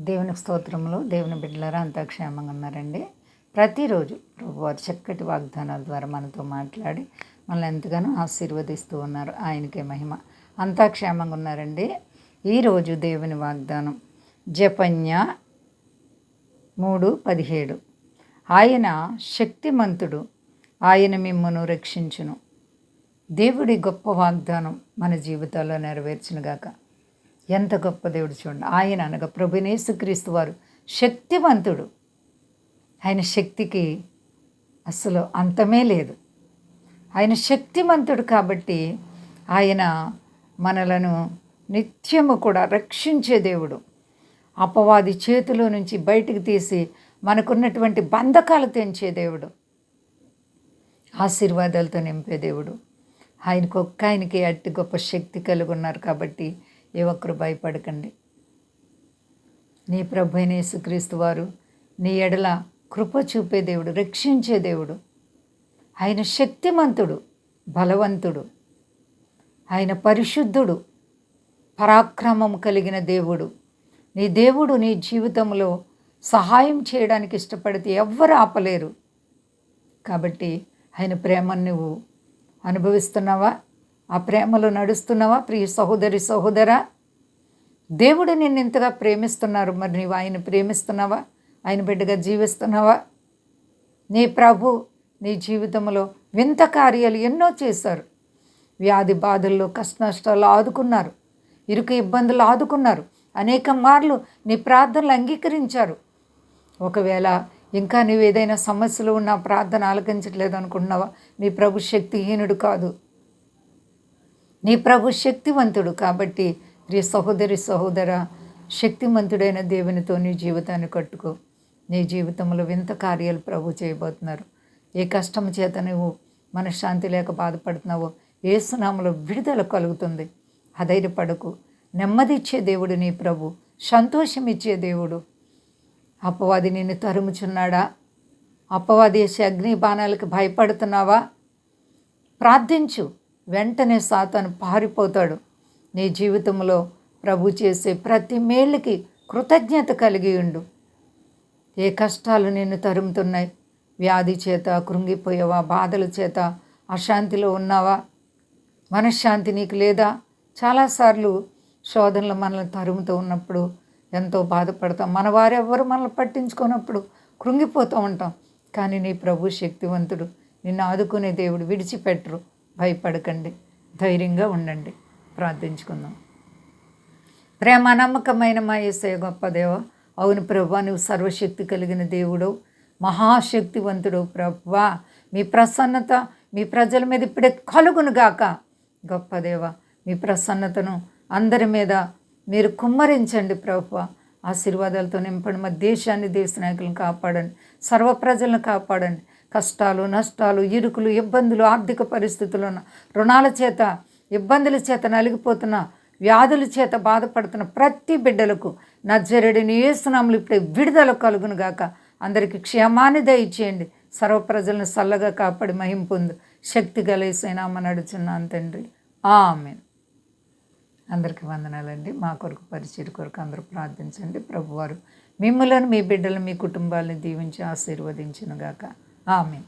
దేవుని స్తోత్రములు దేవుని బిడ్డలారా అంతా క్షేమంగా ఉన్నారండి. ప్రతిరోజు ప్రభువారు చక్కటి వాగ్దానాల ద్వారా మనతో మాట్లాడి మనల్ని ఎంతగానో ఆశీర్వదిస్తూ ఉన్నారు. ఆయనకే మహిమ. అంతా క్షేమంగా ఉన్నారండి. ఈరోజు దేవుని వాగ్దానం జపన్య మూడు పదిహేడు. ఆయన శక్తిమంతుడు ఆయన మిమ్మను రక్షించును. దేవుడి గొప్ప వాగ్దానం మన జీవితాల్లో నెరవేర్చునుగాక. ఎంత గొప్ప దేవుడు చూడండి. ఆయన అనగా ప్రభునేసుక్రీస్తు వారు శక్తివంతుడు. ఆయన శక్తికి అసలు అంతమే లేదు. ఆయన శక్తిమంతుడు కాబట్టి ఆయన మనలను నిత్యము కూడా రక్షించే దేవుడు. అపవాది చేతిలో నుంచి బయటికి తీసి మనకున్నటువంటి బంధకాలు తెంచే దేవుడు. ఆశీర్వాదాలతో నింపే దేవుడు. ఆయనకు ఒక్క ఆయనకి అట్టి గొప్ప శక్తి కలిగి ఉన్నారు కాబట్టి ఏ ఒక్కరు భయపడకండి. నీ ప్రభు అయిన యేసుక్రీస్తు వారు నీ ఎడల కృప చూపే దేవుడు రక్షించే దేవుడు. ఆయన శక్తిమంతుడు బలవంతుడు. ఆయన పరిశుద్ధుడు పరాక్రమం కలిగిన దేవుడు. నీ దేవుడు నీ జీవితంలో సహాయం చేయడానికి ఇష్టపడితే ఎవ్వరు ఆపలేరు. కాబట్టి ఆయన ప్రేమను నువ్వు అనుభవిస్తున్నావా? ఆ ప్రేమలో నడుస్తున్నావా? ప్రియ సహోదరి సహోదరా దేవుడు నిన్ను ఇంతగా ప్రేమిస్తున్నారు. మరి నీవు ఆయన ప్రేమిస్తున్నావా? ఆయన బిడ్డగా జీవిస్తున్నావా? నీ ప్రభు నీ జీవితంలో వింత కార్యాలు ఎన్నో చేశారు. వ్యాధి బాధల్లో కష్ట నష్టాలు ఆదుకున్నారు. ఇరుకు ఇబ్బందులు ఆదుకున్నారు. అనేక మార్లు నీ ప్రార్థనలు అంగీకరించారు. ఒకవేళ ఇంకా నీవు ఏదైనా సమస్యలు ఉన్న ప్రార్థన ఆలకించట్లేదు అనుకుంటున్నావా? నీ ప్రభు శక్తిహీనుడు కాదు. నీ ప్రభు శక్తివంతుడు కాబట్టి ప్రియ సహోదరి సహోదర శక్తిమంతుడైన దేవునితో నీ జీవితాన్ని కట్టుకో. నీ జీవితంలో వింత కార్యాలు ప్రభు చేయబోతున్నారు. ఏ కష్టం చేత నువ్వు మనశ్శాంతి లేక బాధపడుతున్నావో ఏ సునామలో విడుదల కలుగుతుంది. అధైర్యపడకు. నెమ్మది ఇచ్చే దేవుడు నీ ప్రభు. సంతోషం ఇచ్చే దేవుడు. అపవాది నిన్ను తరుముచున్నాడా? అపవాది వేసే అగ్ని బాణాలకు భయపడుతున్నావా? ప్రార్థించు. వెంటనే సాతాను పారిపోతాడు. నీ జీవితంలో ప్రభు చేసే ప్రతి మేళ్ళకి కృతజ్ఞత కలిగి ఉండు. ఏ కష్టాలు నిన్ను తరుముతున్నాయి? వ్యాధి చేత కృంగిపోయావా? బాధల చేత? అశాంతిలో ఉన్నావా? మనశ్శాంతి నీకు లేదా? చాలాసార్లు శోధనలు మనల్ని తరుముతూ ఉన్నప్పుడు ఎంతో బాధపడతాం. మన వారెవ్వరు మనల్ని పట్టించుకున్నప్పుడు కృంగిపోతూ ఉంటాం. కానీ నీ ప్రభు శక్తివంతుడు. నిన్ను ఆదుకునే దేవుడు విడిచిపెట్టరు. భయపడకండి. ధైర్యంగా ఉండండి. ప్రార్థించుకుందాం. ప్రేమ నమ్మకమైన మా ఏసయ గొప్ప దేవ అవును ప్రభా నువ్వు సర్వశక్తి కలిగిన దేవుడు మహాశక్తివంతుడు ప్రభా. మీ ప్రసన్నత మీ ప్రజల మీద ఇప్పుడే కలుగునుగాక గొప్ప దేవ మీ ప్రసన్నతను అందరి మీద మీరు కుమ్మరించండి ప్రభు. ఆశీర్వాదాలతో నింపండి. మా దేశాన్ని దేశ నాయకులను కాపాడండి. సర్వ ప్రజలను కాపాడండి. కష్టాలు నష్టాలు ఇరుకులు ఇబ్బందులు ఆర్థిక పరిస్థితులు ఉన్న రుణాల చేత ఇబ్బందుల చేత నలిగిపోతున్న వ్యాధుల చేత బాధపడుతున్న ప్రతి బిడ్డలకు నజ్జరుడిని ఏసునాములు ఇప్పుడే విడుదల కలుగును గాక. అందరికీ క్షేమాన్ని దయచేయండి. సర్వ ప్రజలను చల్లగా కాపాడి మహింపొందు శక్తి గలేసైనామ నడుచున్నాను తండ్రి. ఆమెన్. అందరికీ వందనాలండి. మా కొరకు పరిచయం కొరకు అందరూ ప్రార్థించండి. ప్రభువారు మిమ్మలను మీ బిడ్డలు మీ కుటుంబాలను దీవించి ఆశీర్వదించునుగాక ఆమెన్